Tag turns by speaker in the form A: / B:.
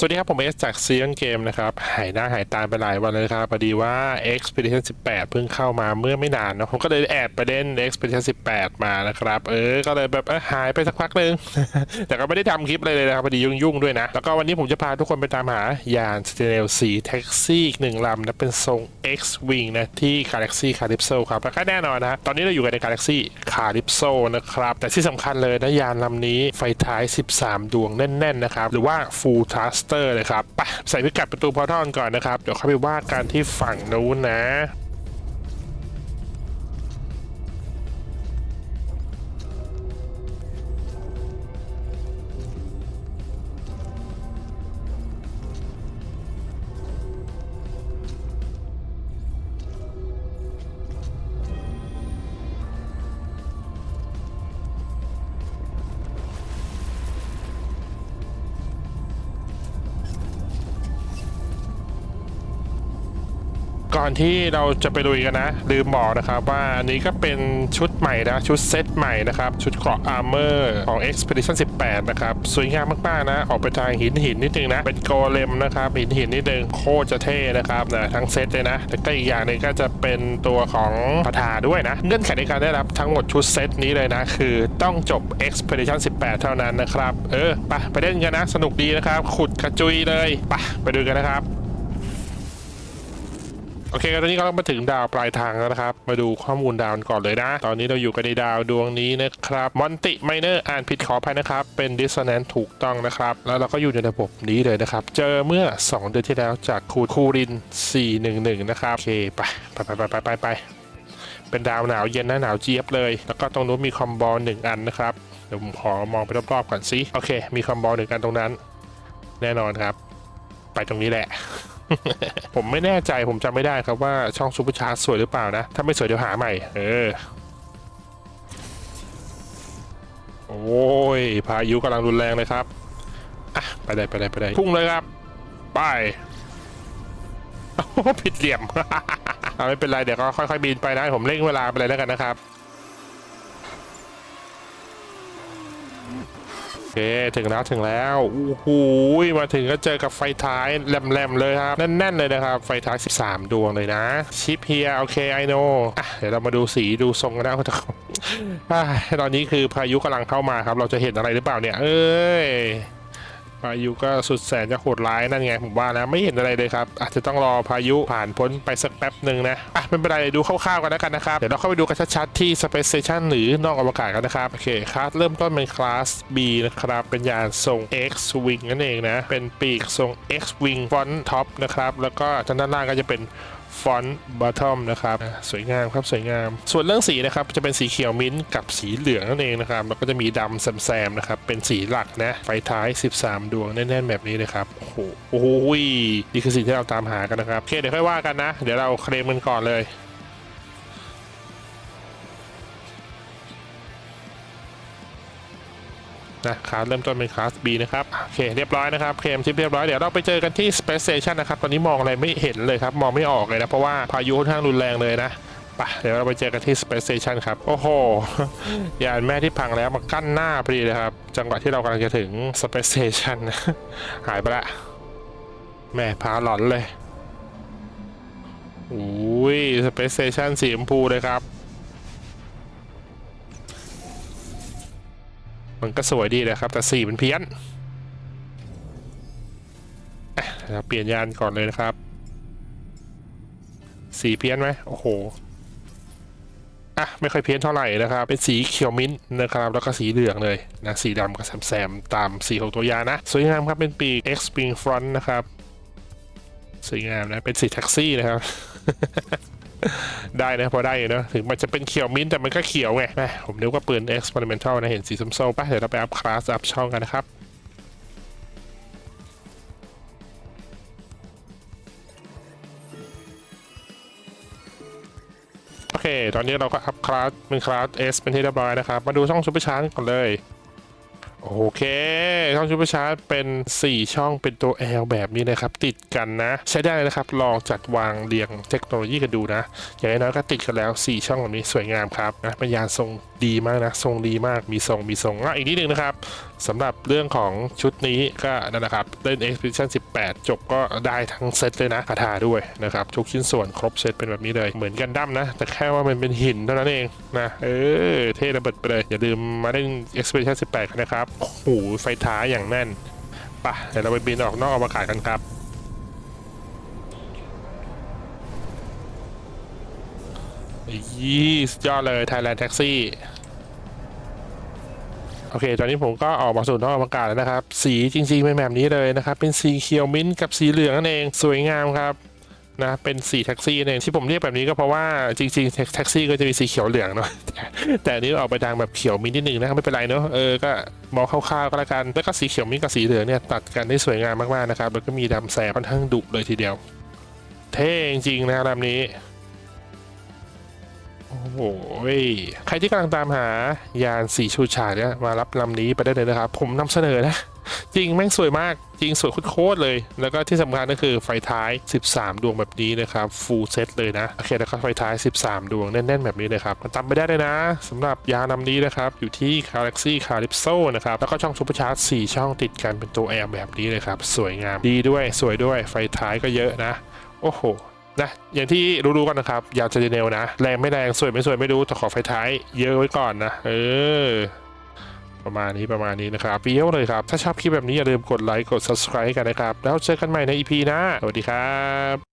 A: สวัสดีครับ ผมเอสจากซี o อนเกมนะครับ หายหน้าหายตาไปหลายวันเลยครับพอดีว่า Expedition 18 เพิ่งเข้ามาเมื่อไม่นานเนะผมก็เลยแอบไปเล่น Expedition 18 มานะครับ เออ ก็เลยแบบหายไปสักพักหนึ่งแต่ก็ไม่ได้ทำคลิปอะไรเลยนะครับพอดียุ่งๆด้วยนะ แล้วก็วันนี้ผมจะพาทุกคนไปตามหายานสเตเนลสีแท็กซี่อีกหนึ่งลำนะเป็นทรง X-Wing นะที่ Galaxy Calypso ครับแล้วก็แน่นอนนะตอนนี้เราอยู่กันใน Galaxy Calypso นะครับแต่ที่สำคัญเลยนะยานลำนี้ไฟท้าย 13 ดวงแน่นๆนะครับหรือว่า Full สเตอร์เลยครับไปใส่พิกัดประตูพอร์ทัลก่อนนะครับ เดี๋ยวเข้าไปว่าการที่ฝั่งนู้นนะ ก่อนที่เราจะไปลุยกันนะ ลืมบอกนะครับว่าอันนี้ก็เป็นชุดใหม่นะ ชุดเซตใหม่นะครับ ชุดเกราะอาร์เมอร์ของ Expedition 18 นะครับ สวยงามมากๆนะ ออกไปทางหินหินนิดนึงนะ เป็นโกเลมนะครับหินหินนิดนึงโคตรจะเท่นะครับนะทั้งเซตเลยนะแต่ก็อีกอย่างหนึงก็จะเป็นตัวของพาทาด้วยนะ เงื่อนไขในการได้รับทั้งหมดชุดเซตนี้เลยนะ คือต้องจบ Expedition 18 เท่านั้นนะครับ เออไปไปเล่นกันนะ สนุกดีนะครับ ขุดกระจุยเลยไปไปดูกันนะครับ โอเคตอนนี้ก็มาถึงดาวปลายทางแล้วนะครับ มาดูข้อมูลดาวก่อนเลยนะ ตอนนี้เราอยู่กันในดาวดวงนี้นะครับมอนติไมเนอร์อ่านผิดขออภัยนะครับ เป็นดิสแนนถูกต้องนะครับ แล้วเราก็อยู่ในระบบนี้เลยนะครับ เจอเมื่อ 2 เดือนที่แล้วจากคูคูริน 411 นะครับ โอเค ไปไปไปไปไปไปเป็นดาวหนาวเย็นนะหนาวเจี๊ยบเลย แล้วก็ตรงนู้นมีคอมบอลหนึ่งอันนะครับ เดี๋ยวผมขอมองไปรอบๆก่อนสิ โอเค มีคอมบอลหนึ่งอันตรงนั้น แน่นอนครับ ไปตรงนี้แหละ ผมไม่แน่ใจผมจำไม่ได้ครับว่าช่องซูเปอร์ชาร์จสวยหรือเปล่านะ ถ้าไม่สวยเดี๋ยวหาใหม่ เออ โอ้ย พายุกำลังรุนแรงเลยครับ อะ ไปเลยไปเลยไปเลยพุ่งเลยครับ ไปผิดเหลี่ยม ไม่เป็นไร เดี๋ยวก็ค่อยๆบินไปนะ ผมเร่งเวลาไปเลยแล้วกันนะครับ โอเคถึงแล้วถึงแล้วโอ้โหมาถึงก็เจอกับไฟท้ายแหลมๆเลยครับแน่นๆเลยนะครับไฟท้าย 13 ดวงเลยนะชิปเฮียโอเคไอโนอะเดี๋ยวเรามาดูสีดูทรงกันนะครับตอนนี้คือพายุกำลังเข้ามาครับ เราจะเห็นอะไรหรือเปล่าเนี่ย เอ้ย พายุก็สุดแสนจะโหดร้ายนั่นไงผมว่านะไม่เห็นอะไรเลยครับ อาจจะต้องรอพายุผ่านพ้นไปสักแป๊บหนึ่งนะอะไม่เป็นไรดูคร่าวๆกันแล้วกันนะครับ เดี๋ยวเราเข้าไปดูกันชัดๆที่ Space Station หรือนอกอวกาศกันนะครับ โอเคคลาสเริ่มต้นเป็นคลาส B นะครับ เป็นยานทรง X Wing นั่นเองนะ เป็นปีกทรง X Wing ฟอนท็อปนะครับ แล้วก็ด้านล่างก็จะเป็น ฟอนต์บัตทอมนะครับสวยงามครับสวยงาม ส่วนเรื่องสีนะครับจะเป็นสีเขียวมิ้นท์กับสีเหลืองนั่นเองนะครับแล้วก็จะมีดำแซมๆนะครับเป็นสีหลักนะไฟท้าย 13 ดวงแน่นๆแบบนี้เลยครับโอ้โหโอ้โหนี่คือสิ่งที่เราตามหากันนะครับโอเคเดี๋ยวค่อยว่ากันนะ เดี๋ยวเราเคลมกันก่อนเลย นะคลาสเริ่มต้นเป็นคลาส B นะครับโอเคเรียบร้อยนะครับเคลมชิปเรียบร้อยเดี๋ยวเราไปเจอกันที่ Space Station นะครับตอนนี้มองอะไรไม่เห็นเลยครับมองไม่ออกเลยนะเพราะว่าพายุค่อนข้างรุนแรงเลยนะไปเดี๋ยวเราไปเจอกันที่ Space Station ครับ โอ้โห ยานแม่ที่พังแล้วมากั้นหน้าพอดีเลยครับ จังหวะที่เรากำลังจะถึง Space Station หายไปละ แม่พาหลอนเลย อุ้ย Space Station สีชมพูเลยครับ มันก็สวยดีนะครับ แต่สีมันเพี้ยนอะเราเปลี่ยนยานก่อนเลยนะครับ สีเพี้ยนไหมโอ้โหอะไม่ค่อยเพี้ยนเท่าไหร่นะครับ เป็นสีเขียวมิ้นท์นะครับ แล้วก็สีเหลืองเลยนะสีดำกับแซมๆตามสีของตัวยานะ สวยงามครับเป็นปีก X Wing Front นะครับสวยงามนะ เป็นสีแท็กซี่นะครับ ได้นะ พอได้อยู่นะถึงมันจะเป็นเขียวมิ้นท์แต่มันก็เขียวไงแม่ผมนึกว่าปืน experimental นะ เห็นสีส้มๆป่ะเดี๋ยวเราไปอัพคลาส อัพช่องกันนะครับโอเค ตอนนี้เราก็อัพคลาสเป็นคลาส S เป็นที่เรียบร้อยนะครับ มาดูช่องซูเปอร์ชาร์จก่อนเลย โอเค ช่องชุบประชาร์จเป็น 4 ช่องเป็นตัว L แบบนี้นะครับ ติดกันนะ ใช้ได้เลยนะครับ ลองจัดวางเรียงเทคโนโลยีกันดูนะ อย่างน้อยๆก็ติดกันแล้ว 4 ช่องแบบนี้สวยงามครับนะเป็นยานทรงดีมากนะ ทรงดีมากมีทรงมีทรงอะอีกนิดนึงนะครับ สำหรับเรื่องของชุดนี้ก็นั่นแหละครับเล่น Expedition 18 จบก็ได้ทั้งเซตเลยนะคาถาด้วยนะครับ ทุกชิ้นส่วนครบเซตเป็นแบบนี้เลยเหมือนกันดั้มนะ แต่แค่ว่ามันเป็นหินเท่านั้นเองนะ เออ เท่ระเบิดไปเลย อย่าลืมมาเล่น Expedition 18กันนะครับโอ้โหไฟท้ายอย่างแน่นปะเดี๋ยวเราไปบินออกนอกอวกาศกันครับยี่สุดยอดเลย Thailand Taxi โอเค ตอนนี้ผมก็ออกมาสู่นอกอวกาศแล้วนะครับ สีจริงๆเป็นแบบนี้เลยนะครับ เป็นสีเขียวมิ้นท์กับสีเหลืองนั่นเอง สวยงามครับนะเป็นสีแท็กซี่นั่นเองที่ผมเรียกแบบนี้ก็เพราะว่าจริงๆแท็กซี่ก็จะมีสีเขียวเหลืองเนาะแต่แต่อันนี้ออกไปทางแบบเขียวมิ้นท์นิดนึงนะครับไม่เป็นไรเนาะเออก็มองคร่าวๆก็แล้วกันแล้วก็สีเขียวมิ้นท์กับสีเหลืองเนี่ยตัดกันได้สวยงามมากๆนะครับแล้วก็มีดำแสบค่อนข้างดุเลยทีเดียว เท่จริงนะครับลำนี้ อ้โหยใครที่กำลังตามหายานสีชูชาเนี่ยมารับลำนี้ไปได้เลยนะครับ ผมนำเสนอนะ จริงแม่งสวยมาก จริงสวยโคตรเลย แล้วก็ที่สำคัญก็คือไฟท้าย 13 ดวงแบบนี้นะครับ ฟูลเซตเลยนะ โอเคแล้วก็ไฟท้าย 13 ดวงแน่น ๆ แบบนี้เลยครับมันจำไม่ได้เลยนะสำหรับยานลำนี้นะครับ อยู่ที่ Galaxy Calypso นะครับ แล้วก็ช่องซูเปอร์ชาร์จ4ช่องติดกันเป็นตัวแอร์แบบนี้เลยครับ สวยงามดีด้วย สวยด้วย ไฟท้ายก็เยอะนะ โอ้โห นะอย่างที่รู้ๆกันนะครับ ยาวเจเนลนะ แรงไม่แรงสวยไม่สวยไม่รู้แต่ขอไฟท้ายเยอะไว้ก่อนนะ เออ ประมาณนี้ประมาณนี้นะครับเปี้ยวเลยครับ ถ้าชอบคลิปแบบนี้อย่าลืมกดไลค์กด subscribe กันนะครับ แล้วเจอกันใหม่ใน EP หน้าสวัสดีครับ